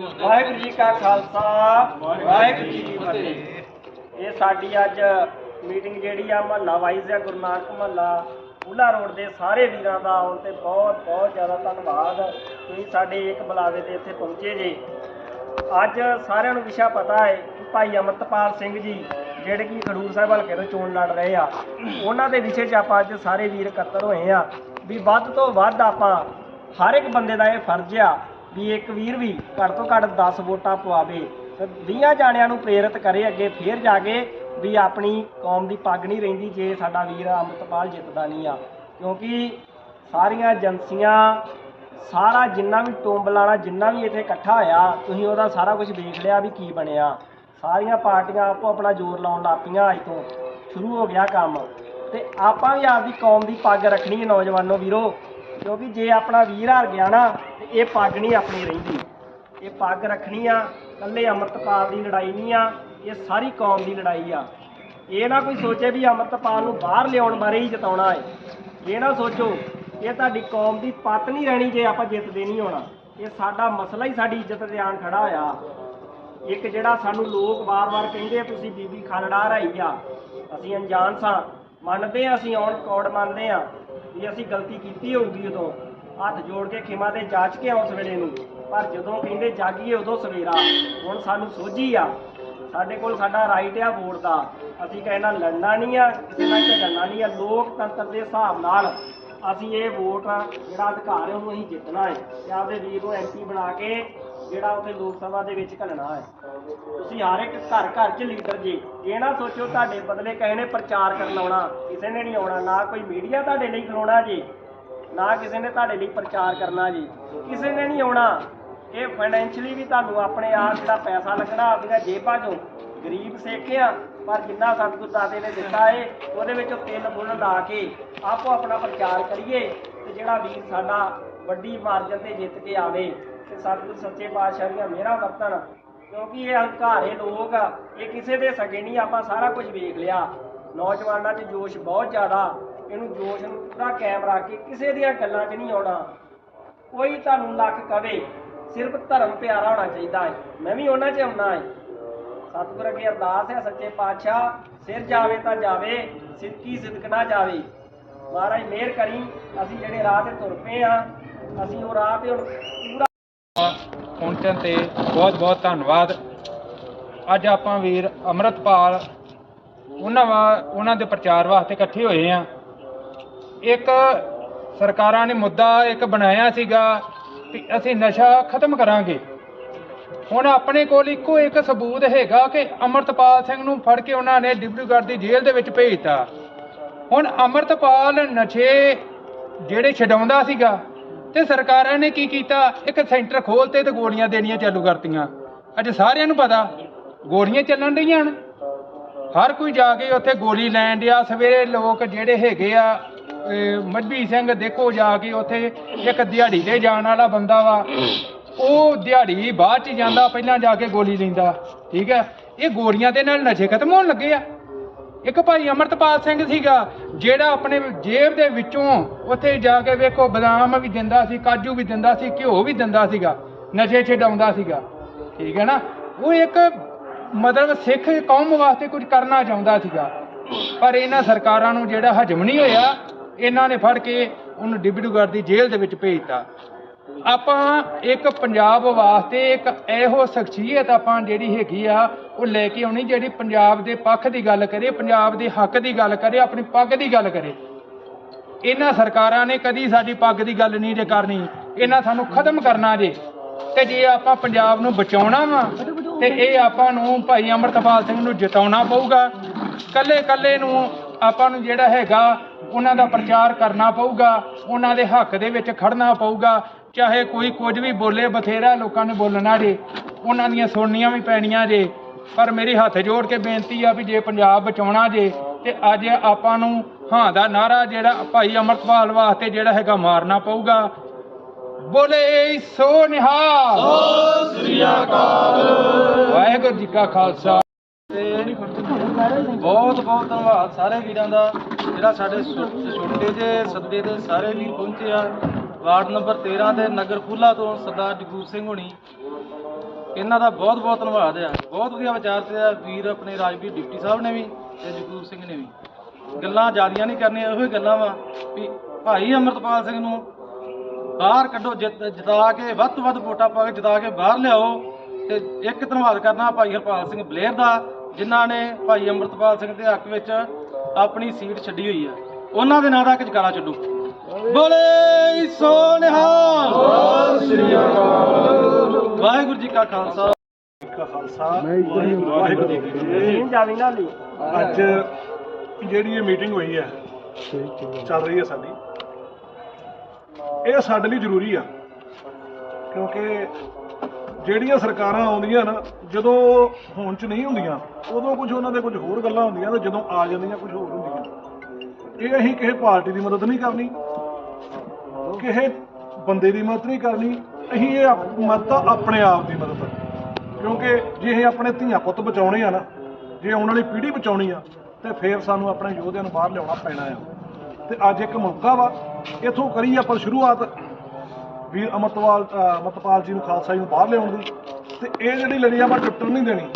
ਵਾਹਿਗੁਰੂ ਜੀ ਕਾ ਖਾਲਸਾ, ਵਾਹਿਗੁਰੂ ਜੀ ਕੀ ਫਤਿਹ। ਇਹ ਸਾਡੀ ਅੱਜ ਮੀਟਿੰਗ ਜਿਹੜੀ ਆ, ਮਹੱਲਾ ਵਾਈਜ਼ ਆ, ਗੁਰੂ ਨਾਨਕ ਮਹੱਲਾ ਉਲਾ ਰੋਡ ਦੇ ਸਾਰੇ ਵੀਰਾਂ ਦਾ ਆਉਣ ਤੇ ਬਹੁਤ ਬਹੁਤ ਜ਼ਿਆਦਾ ਧੰਨਵਾਦ। ਤੁਸੀਂ ਸਾਡੇ ਇੱਕ ਬੁਲਾਵੇ ਤੇ ਇੱਥੇ ਪਹੁੰਚੇ ਜੀ। ਅੱਜ ਸਾਰਿਆਂ ਨੂੰ ਵਿਸ਼ਾ ਪਤਾ ਹੈ ਕਿ ਭਾਈ ਅਮਰਤਪਾਲ ਸਿੰਘ ਜੀ, ਜਿਹੜੇ ਕਿ ਖਡੂਰ ਸਾਹਿਬ ਹਲਕੇ ਤੋਂ ਚੋਣ ਲੜ ਰਹੇ ਆ, ਉਹਨਾਂ ਦੇ ਵਿਸ਼ੇ 'ਚ ਆਪਾਂ ਅੱਜ ਸਾਰੇ ਵੀਰ ਇਕੱਤਰ ਹੋਏ ਆ ਵੀ ਵੱਧ ਤੋਂ ਵੱਧ ਆਪਾਂ ਹਰ ਇੱਕ ਬੰਦੇ ਦਾ ਇਹ ਫਰਜ਼ ਆ ਵੀ ਇੱਕ ਵੀਰ ਵੀ ਘੱਟ ਤੋਂ ਘੱਟ 10 ਵੋਟਾਂ ਪਵਾਵੇ। ਤੇ 20 ਜਾਣਿਆਂ ਨੂੰ ਪ੍ਰੇਰਿਤ ਕਰੇ ਅੱਗੇ ਫੇਰ ਜਾ ਕੇ ਵੀ ਆਪਣੀ ਕੌਮ ਦੀ ਪੱਗ ਨਹੀਂ ਰਹਿੰਦੀ ਜੇ ਸਾਡਾ ਵੀਰ ਅਮਰਤਪਾਲ ਜਿੱਤਦਾ ਨਹੀਂ ਆ। ਕਿਉਂਕਿ ਸਾਰੀਆਂ ਏਜੰਸੀਆਂ, ਸਾਰਾ ਜਿੰਨਾ ਵੀ ਟੋਂਬਲਾਣਾ ਜਿੰਨਾ ਵੀ ਇੱਥੇ ਇਕੱਠਾ ਹੋਇਆ, ਤੁਸੀਂ ਉਹਦਾ ਸਾਰਾ ਕੁਝ ਵੇਖ ਲਿਆ ਵੀ ਕੀ ਬਣਿਆ। ਸਾਰੀਆਂ ਪਾਰਟੀਆਂ ਆਪੋ ਆਪਣਾ ਜ਼ੋਰ ਲਾਉਣ ਲੱਗ ਪਈਆਂ ਅੱਜ ਤੋਂ। ਸ਼ੁਰੂ ਹੋ ਗਿਆ ਕੰਮ। ਤੇ ਆਪਾਂ ਵੀ ਆਪਦੀ ਕੌਮ ਦੀ ਪੱਗ ਰੱਖਣੀ ਹੈ ਨੌਜਵਾਨੋ ਵੀਰੋ। ਕਿਉਂਕਿ ਜੇ ਆਪਣਾ ਵੀਰ ਹਾਰ ਗਿਆ ਨਾ ਇਹ ਪੱਗ ਨਹੀਂ ਆਪਣੀ ਰਹਿੰਦੀ। ਇਹ ਪੱਗ ਰੱਖਣੀ ਆ ਕੱਲੇ ਅੰਮ੍ਰਿਤਪਾਲ ਦੀ ਲੜਾਈ ਨਹੀਂ ਆ, ਇਹ ਸਾਰੀ ਕੌਮ ਦੀ ਲੜਾਈ ਆ। ਇਹ ਨਾ ਕੋਈ ਸੋਚੇ ਵੀ ਅੰਮ੍ਰਿਤਪਾਲ ਨੂੰ ਬਾਹਰ ਲਿਆਉਣ ਬਾਰੇ ਹੀ ਜਿਤਾਉਣਾ ਹੈ। ਇਹ ਨਾ ਸੋਚੋ, ਇਹ ਤੁਹਾਡੀ ਕੌਮ ਦੀ ਪਤ ਨਹੀਂ ਰਹਿਣੀ ਜੇ ਆਪਾਂ ਜਿੱਤਦੇ ਨਹੀਂ ਹੋਣਾ। ਇਹ ਸਾਡਾ ਮਸਲਾ ਹੀ ਸਾਡੀ ਇੱਜ਼ਤ ਦੇ ਆਣ ਖੜਾ ਹੋਇਆ। ਇੱਕ ਜਿਹੜਾ ਸਾਨੂੰ ਲੋਕ ਵਾਰ-ਵਾਰ ਕਹਿੰਦੇ ਤੁਸੀਂ ਬੀਬੀ ਖਾਲੜਾ ਰਾਈ ਆ। ਅਸੀਂ ਅਣਜਾਣ ਸਾਂ। ਮੰਨਦੇ ਆ, ਅਸੀਂ ਔਨ ਕੋਡ ਮੰਨਦੇ ਆ। ਵੀ ਅਸੀਂ ਗਲਤੀ ਕੀਤੀ ਹੋਊਗੀ ਉਦੋਂ ਹੱਥ ਜੋੜ ਕੇ ਖਿਮਾ ਤੇ ਜਾਚ ਕੇ ਉਸ ਵੇਲੇ ਨੂੰ। ਪਰ ਜਦੋਂ ਕਹਿੰਦੇ ਜਾਗੀਏ ਉਦੋਂ ਸਵੇਰਾ। ਹੁਣ ਸਾਨੂੰ ਸੋਝੀ ਆ। ਸਾਡੇ ਕੋਲ ਸਾਡਾ ਰਾਈਟ ਆ ਵੋਟ ਦਾ। ਅਸੀਂ ਕਹਿਣਾ ਲੜਨਾ ਨਹੀਂ ਆ, ਕਿਸੇ ਨਾਲ ਝਗੜਨਾ ਨਹੀਂ ਆ। ਲੋਕਤੰਤਰ ਦੇ ਹਿਸਾਬ ਨਾਲ ਅਸੀਂ ਇਹ ਵੋਟ ਜਿਹੜਾ ਅਧਿਕਾਰ ਹੈ ਉਹਨੂੰ ਅਸੀਂ ਜਿੱਤਣਾ ਹੈ। ਤੇ ਆਪਦੇ ਵੀਰ ਨੂੰ ਐਮਪੀ ਬਣਾ ਕੇ ਜਿਹੜਾ ਉੱਥੇ ਲੋਕ ਸਭਾ ਦੇ ਵਿੱਚ ਘੱਲਣਾ ਹੈ। ਤੁਸੀਂ ਹਰ ਇੱਕ ਘਰ ਘਰ 'ਚ ਲੀਡਰ ਜੀ, ਇਹ ਨਾ ਸੋਚੋ ਤੁਹਾਡੇ ਬਦਲੇ ਕਿਸੇ ਨੇ ਪ੍ਰਚਾਰ ਕਰਨ ਆਉਣਾ ਕਿਸੇ ਨੇ ਨਹੀਂ ਆਉਣਾ, ਨਾ ਕੋਈ ਮੀਡੀਆ ਤੁਹਾਡੇ ਲਈ ਖਲੋਣਾ ਜੀ। ਨਾ ਕਿਸੇ ਨੇ ਤੁਹਾਡੇ ਲਈ ਪ੍ਰਚਾਰ ਕਰਨਾ ਜੀ। ਕਿਸੇ ਨੇ ਨਹੀਂ ਆਉਣਾ। ਇਹ ਫਾਈਨੈਂਸ਼ੀਅਲੀ ਵੀ ਤੁਹਾਨੂੰ ਆਪਣੇ ਆਪ ਜਿਹੜਾ ਪੈਸਾ ਲੱਗਣਾ ਆਪਣੀਆਂ ਜੇਬਾਂ 'ਚੋਂ ਗਰੀਬ ਸੇਖਿਆ ਪਰ ਜਿੰਨਾ ਸਤਿਗੁਰ ਦਾਤੇ ਨੇ ਦਿੱਤਾ ਏ, ਉਹਦੇ ਵਿੱਚੋਂ ਤਿੰਨ ਬੁੱਲ ਲਾ ਕੇ ਆਪੋ ਆਪਣਾ ਪ੍ਰਚਾਰ ਕਰੀਏ ਤੇ ਜਿਹੜਾ ਵੀਰ ਸਾਡਾ ਵੱਡੀ ਮਾਰਜਨ ਤੇ ਜਿੱਤ ਕੇ ਆਵੇ ਤੇ ਸਤਿਗੁਰ ਸੱਚੇ ਪਾਤਸ਼ਾਹ ਦੀਆਂ ਮੇਰਾ ਵਰਤਣ। ਕਿਉਂਕਿ ਇਹ ਹੰਕਾਰੇ ਲੋਕ ਇਹ ਕਿਸੇ ਦੇ ਸਗੇ ਨਹੀਂ, ਆਪਾਂ ਸਾਰਾ ਕੁਝ ਵੇਖ ਲਿਆ। ਨੌਜਵਾਨਾਂ 'ਚ ਜੋਸ਼ ਬਹੁਤ ਜ਼ਿਆਦਾ। ਇਹਨੂੰ ਜੋਸ਼ ਨੂੰ ਪੂਰਾ ਕਾਇਮ ਰੱਖ ਕੇ ਕਿਸੇ ਦੀਆਂ ਗੱਲਾਂ 'ਚ ਨਹੀਂ ਆਉਣਾ। ਕੋਈ ਤੁਹਾਨੂੰ ਲੱਖ ਕਵੇ, ਸਿਰਫ ਧਰਮ ਪਿਆਰਾ ਹੋਣਾ ਚਾਹੀਦਾ ਹੈ। ਮੈਂ ਵੀ ਉਹਨਾਂ 'ਚ ਆਉਣਾ ਹੈ। ਸਤਿਗੁਰ ਅੱਗੇ ਅਰਦਾਸ ਹੈ, ਸੱਚੇ ਪਾਤਸ਼ਾਹ, ਸਿਰ ਜਾਵੇ ਤਾਂ ਜਾਵੇ ਸਿੱਧਕੀ ਸਿਦਕ ਨਾ ਜਾਵੇ। ਮਹਾਰਾਜ ਮਿਹਰ ਕਰੀ, ਅਸੀਂ ਜਿਹੜੇ ਰਾਹ ਤੇ ਤੁਰ ਪਏ ਆ ਅਸੀਂ ਉਹ ਰਾਹ ਤੇ ਹੁਣ ਪੂਰਾ ਪਹੁੰਚਣ ਤੇ ਬਹੁਤ ਬਹੁਤ ਧੰਨਵਾਦ। ਅੱਜ ਆਪਾਂ ਵੀਰ ਅਮਰਤਪਾਲ ਉਹਨਾਂ ਵਾ, ਉਹਨਾਂ ਦੇ ਪ੍ਰਚਾਰ ਵਾਸਤੇ ਇਕੱਠੇ ਹੋਏ ਆ। ਇੱਕ ਸਰਕਾਰਾਂ ਨੇ ਮੁੱਦਾ ਇੱਕ ਬਣਾਇਆ ਸੀਗਾ ਕਿ ਅਸੀਂ ਨਸ਼ਾ ਖਤਮ ਕਰਾਂਗੇ। ਹੁਣ ਆਪਣੇ ਕੋਲ ਇੱਕੋ ਇੱਕ ਸਬੂਤ ਹੈਗਾ ਕਿ ਅਮਰਤਪਾਲ ਸਿੰਘ ਨੂੰ ਫੜ ਕੇ ਉਹਨਾਂ ਨੇ ਡਿਬਰੂਗੜ੍ਹ ਦੀ ਜੇਲ੍ਹ ਦੇ ਵਿੱਚ ਭੇਜਤਾ। ਹੁਣ ਅਮਰਤਪਾਲ ਨਸ਼ੇ ਜਿਹੜੇ ਛਡਾਉਂਦਾ ਸੀਗਾ ਤੇ ਸਰਕਾਰਾਂ ਨੇ ਕੀ ਕੀਤਾ? ਇੱਕ ਸੈਂਟਰ ਖੋਲਤੇ ਤੇ ਗੋਲੀਆਂ ਦੇਣੀਆਂ ਚਾਲੂ ਕਰਤੀਆਂ। ਅੱਜ ਸਾਰਿਆਂ ਨੂੰ ਪਤਾ, ਗੋਲੀਆਂ ਚੱਲਣ ਰਹੀਆਂ ਹਨ। ਹਰ ਕੋਈ ਜਾ ਕੇ ਉੱਥੇ ਗੋਲੀ ਲੈਣ ਡਿਆ। ਸਵੇਰੇ ਲੋਕ ਜਿਹੜੇ ਹੈਗੇ ਆ, ਅਹ ਮੱਧੀ ਸਿੰਘ ਦੇਖੋ ਜਾ ਕੇ ਉੱਥੇ ਇੱਕ ਦਿਹਾੜੀ ਤੇ ਜਾਣ ਵਾਲਾ ਬੰਦਾ ਵਾ। ਉਹ ਦਿਹਾੜੀ ਬਾਅਦ ਚ ਜਾਂਦਾ, ਪਹਿਲਾਂ ਜਾ ਕੇ ਗੋਲੀ ਲੈਂਦਾ। ਠੀਕ ਹੈ? ਇਹ ਗੋਲੀਆਂ ਦੇ ਨਾਲ ਨਸ਼ੇ ਖਤਮ ਹੋਣ ਲੱਗੇ ਆ। ਇੱਕ ਭਾਈ ਅਮਰਤਪਾਲ ਸਿੰਘ ਸੀਗਾ, ਜਿਹੜਾ ਆਪਣੇ ਜੇਬ ਦੇ ਵਿੱਚੋਂ ਉੱਥੇ ਜਾ ਕੇ ਵੇਖੋ, ਬਦਾਮ ਵੀ ਦਿੰਦਾ ਸੀ, ਕਾਜੂ ਵੀ ਦਿੰਦਾ ਸੀ, ਘਿਓ ਵੀ ਦਿੰਦਾ ਸੀਗਾ, ਨਸ਼ੇ ਛਡਾਉਂਦਾ ਸੀਗਾ। ਠੀਕ ਹੈ ਨਾ? ਉਹ ਇੱਕ ਮਤਲਬ ਸਿੱਖ ਕੌਮ ਵਾਸਤੇ ਕੁਝ ਕਰਨਾ ਚਾਹੁੰਦਾ ਸੀਗਾ। ਪਰ ਇਹਨਾਂ ਸਰਕਾਰਾਂ ਨੂੰ ਜਿਹੜਾ ਹਜਮ ਨਹੀਂ ਹੋਇਆ, ਇਹਨਾਂ ਨੇ ਫੜ ਕੇ ਉਹਨੂੰ ਡਿਬੜੂਗੜ੍ਹ ਦੀ ਜੇਲ੍ਹ ਦੇ ਵਿੱਚ ਭੇਜਤਾ ਆਪਾਂ ਇੱਕ ਪੰਜਾਬ ਵਾਸਤੇ ਇੱਕ ਇਹੋ ਸ਼ਖਸੀਅਤ ਆਪਾਂ ਜਿਹੜੀ ਹੈਗੀ ਆ, ਉਹ ਲੈ ਕੇ ਆਉਣੀ ਜਿਹੜੀ ਪੰਜਾਬ ਦੇ ਪੱਖ ਦੀ ਗੱਲ ਕਰੇ, ਪੰਜਾਬ ਦੇ ਹੱਕ ਦੀ ਗੱਲ ਕਰੇ, ਆਪਣੀ ਪੱਗ ਦੀ ਗੱਲ ਕਰੇ। ਇਹਨਾਂ ਸਰਕਾਰਾਂ ਨੇ ਕਦੀ ਸਾਡੀ ਪੱਗ ਦੀ ਗੱਲ ਨਹੀਂ ਜੇ ਕਰਨੀ। ਇਹਨਾਂ ਸਾਨੂੰ ਖਤਮ ਕਰਨਾ ਜੇ। ਤੇ ਜੇ ਆਪਾਂ ਪੰਜਾਬ ਨੂੰ ਬਚਾਉਣਾ ਵਾ ਤੇ ਇਹ ਆਪਾਂ ਨੂੰ ਭਾਈ ਅਮਰਤਪਾਲ ਸਿੰਘ ਨੂੰ ਜਿਤਾਉਣਾ ਪਊਗਾ। ਕੱਲੇ ਕੱਲੇ ਨੂੰ ਆਪਾਂ ਨੂੰ ਜਿਹੜਾ ਹੈਗਾ, ਉਹਨਾਂ ਦਾ ਪ੍ਰਚਾਰ ਕਰਨਾ ਪਊਗਾ, ਉਹਨਾਂ ਦੇ ਹੱਕ ਦੇ ਵਿੱਚ ਖੜਨਾ ਪਊਗਾ। ਚਾਹੇ ਕੋਈ ਕੁਝ ਵੀ ਬੋਲੇ, ਬਥੇਰਾ ਲੋਕਾਂ ਨੇ ਬੋਲਣਾ ਜੇ, ਉਹਨਾਂ ਦੀਆਂ ਸੁਣਨੀਆਂ ਵੀ ਪੈਣੀਆਂ ਜੇ। ਪਰ ਮੇਰੀ ਹੱਥ ਜੋੜ ਕੇ ਬੇਨਤੀ ਆ ਵੀ ਜੇ ਪੰਜਾਬ ਬਚਾਉਣਾ ਜੇ, ਤੇ ਅੱਜ ਆਪਾਂ ਨੂੰ ਹਾਂ ਦਾ ਨਾਰਾ ਜਿਹੜਾ ਭਾਈ ਅਮਰਤਪਾਲ ਵਾਸਤੇ ਜਿਹੜਾ ਹੈਗਾ ਮਾਰਨਾ ਪਊਗਾ। ਬੋਲੇ, ਸੋ ਨਿਹਾਲ! ਸਤਿ ਸ੍ਰੀ ਅਕਾਲ। ਵਾਹਿਗੁਰੂ ਜੀ ਕਾ ਖਾਲਸਾ। ਬਹੁਤ ਬਹੁਤ ਧੰਨਵਾਦ ਸਾਰੇ ਵੀਰਾਂ ਦਾ, ਜਿਹੜਾ ਸਾਡੇ ਛੋਟੇ ਜਿਹੇ ਸੱਦੇ ਤੇ ਸਾਰੇ ਵੀਰ ਪਹੁੰਚੇ ਆ। ਵਾਰਡ ਨੰਬਰ 13 ਦੇ ਨਗਰ ਖੁੱਲਾ ਤੋਂ ਸਰਦਾਰ ਜਗੂਰ ਸਿੰਘ ਹੋਣੀ। ਇਹਨਾਂ ਦਾ ਬਹੁਤ ਬਹੁਤ ਧੰਨਵਾਦ ਆ। ਬਹੁਤ ਵਧੀਆ ਵਿਚਾਰ ਤੇ ਆ। ਵੀਰ ਆਪਣੇ ਰਾਜਵੀਰ ਡਿਪਟੀ ਸਾਹਿਬ ਨੇ ਵੀ ਤੇ ਜਗਰੂਪ ਸਿੰਘ ਨੇ ਵੀ। ਗੱਲਾਂ ਜਿਆਦੀਆਂ ਨਹੀਂ ਕਰਨੀਆਂ, ਇਹੋ ਹੀ ਗੱਲਾਂ ਵਾ ਵੀ ਭਾਈ ਅਮਰਤਪਾਲ ਸਿੰਘ ਨੂੰ ਬਾਹਰ ਕੱਢੋ, ਜਿੱਤ, ਜਿਤਾ ਕੇ ਵੱਧ ਤੋਂ ਵੱਧ ਵੋਟਾਂ ਪਾ ਕੇ, ਜਿਤਾ ਕੇ ਬਾਹਰ ਲਿਆਓ। ਤੇ ਇੱਕ ਧੰਨਵਾਦ ਕਰਨਾ ਭਾਈ ਹਰਪਾਲ ਸਿੰਘ ਬਲੇਰ ਦਾ, ਜਿਨ੍ਹਾਂ ਨੇ ਭਾਈ ਅਮਰਤਪਾਲ ਸਿੰਘ ਦੇ ਹੱਕ ਵਿੱਚ ਆਪਣੀ ਸੀਟ ਛੱਡੀ ਹੋਈ ਆ। ਉਹਨਾਂ ਦੇ ਨਾਂ ਦਾ ਇੱਕ ਛੱਡੋ। ਬੋਲੇ ਸੋਨਿਹਾ। ਵਾਹਿਗੁਰੂ ਜੀ ਕਾ ਖਾਲਸਾ। ਵਾਹਿਗੁਰੂ ਜੀ ਕੀ ਫਤਿਹ ਅੱਜ ਜਿਹੜੀ ਇਹ ਮੀਟਿੰਗ ਹੋਈ ਹੈ ਚੱਲ ਰਹੀ ਹੈ ਸਾਡੀ। ਇਹ ਸਾਡੇ ਲਈ ਜ਼ਰੂਰੀ ਆ, ਕਿਉਂਕਿ ਜਿਹੜੀਆਂ ਸਰਕਾਰਾਂ ਆਉਂਦੀਆਂ ਨਾ, ਜਦੋਂ ਹੋਣ ਚ ਨਹੀਂ ਹੁੰਦੀਆਂ, ਉਦੋਂ ਕੁਝ ਉਹਨਾਂ ਦੇ ਕੁਝ ਹੋਰ ਗੱਲਾਂ ਹੁੰਦੀਆਂ ਤੇ ਜਦੋਂ ਆ ਜਾਂਦੀਆਂ ਕੁਝ ਹੋਰ ਹੁੰਦੀਆਂ। ਇਹ ਅਸੀਂ ਕਿਸੇ ਪਾਰਟੀ ਦੀ ਮਦਦ ਨਹੀਂ ਕਰਨੀ, ਕਿਸੇ ਬੰਦੇ ਦੀ ਮਦਦ ਨਹੀਂ ਕਰਨੀ, ਅਸੀਂ ਇਹ ਮਦਦ ਆ ਆਪਣੇ ਆਪ ਦੀ ਮਦਦ ਕਿਉਂਕਿ ਜੇ ਇਹ ਆਪਣੇ ਧੀਆਂ ਪੁੱਤ ਬਚਾਉਣੇ ਆ ਨਾ, ਜੇ ਆਉਣ ਵਾਲੀ ਪੀੜ੍ਹੀ ਬਚਾਉਣੀ ਆ, ਤੇ ਫੇਰ ਸਾਨੂੰ ਆਪਣੇ ਯੋਧਿਆਂ ਨੂੰ ਬਾਹਰ ਲਿਆਉਣਾ ਪੈਣਾ ਆ। ਤੇ ਅੱਜ ਇੱਕ ਮੌਕਾ ਵਾ, ਇਥੋਂ ਕਰੀ ਆਪਾਂ ਸ਼ੁਰੂਆਤ ਵੀਰ ਅਮਰਤਪਾਲ ਅ, ਜੀ ਨੂੰ ਖਾਲਸਾ ਜੀ ਨੂੰ ਬਾਹਰ ਲਿਆਉਣ ਦੀ। ਤੇ ਇਹ ਜਿਹੜੀ ਲੜੀ ਆ ਮੈਂ ਟੁੱਟਣ ਨਹੀਂ ਦੇਣੀ।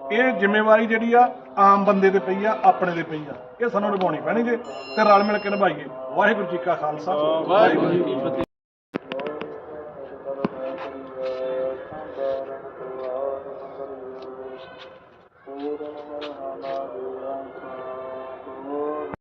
ਇਹ ਜ਼ਿੰਮੇਵਾਰੀ ਜਿਹੜੀ ਆ ਆਮ ਬੰਦੇ ਤੇ ਪਈ ਆ ਆਪਣੇ ਤੇ ਪਈ ਆ। ਇਹ ਸਾਨੂੰ ਨਿਭਾਉਣੀ ਪੈਣੀ ਜੇ ਤੇ ਰਲ ਮਿਲ ਕੇ ਨਿਭਾਈਏ। ਵਾਹਿਗੁਰੂ ਜੀ ਕਾ ਖਾਲਸਾ। ਵਾਹਿਗੁਰੂ ਜੀ ਕੀ ਫਤਿਹ।